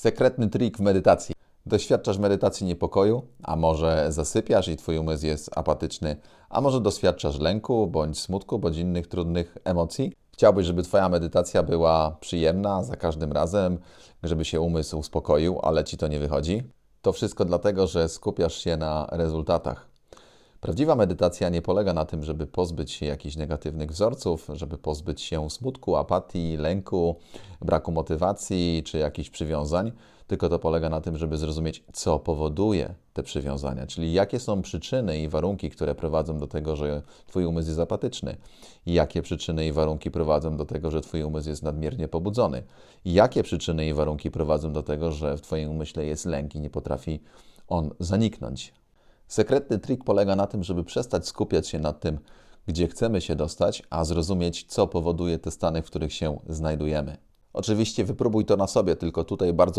Sekretny trik w medytacji. Doświadczasz medytacji niepokoju, a może zasypiasz i twój umysł jest apatyczny, a może doświadczasz lęku, bądź smutku, bądź innych trudnych emocji. Chciałbyś, żeby twoja medytacja była przyjemna za każdym razem, żeby się umysł uspokoił, ale ci to nie wychodzi. To wszystko dlatego, że skupiasz się na rezultatach. Prawdziwa medytacja nie polega na tym, żeby pozbyć się jakichś negatywnych wzorców, żeby pozbyć się smutku, apatii, lęku, braku motywacji czy jakichś przywiązań, tylko to polega na tym, żeby zrozumieć, co powoduje te przywiązania, czyli jakie są przyczyny i warunki, które prowadzą do tego, że Twój umysł jest apatyczny, jakie przyczyny i warunki prowadzą do tego, że Twój umysł jest nadmiernie pobudzony, jakie przyczyny i warunki prowadzą do tego, że w Twoim umyśle jest lęk i nie potrafi on zaniknąć. Sekretny trik polega na tym, żeby przestać skupiać się nad tym, gdzie chcemy się dostać, a zrozumieć, co powoduje te stany, w których się znajdujemy. Oczywiście wypróbuj to na sobie, tylko tutaj bardzo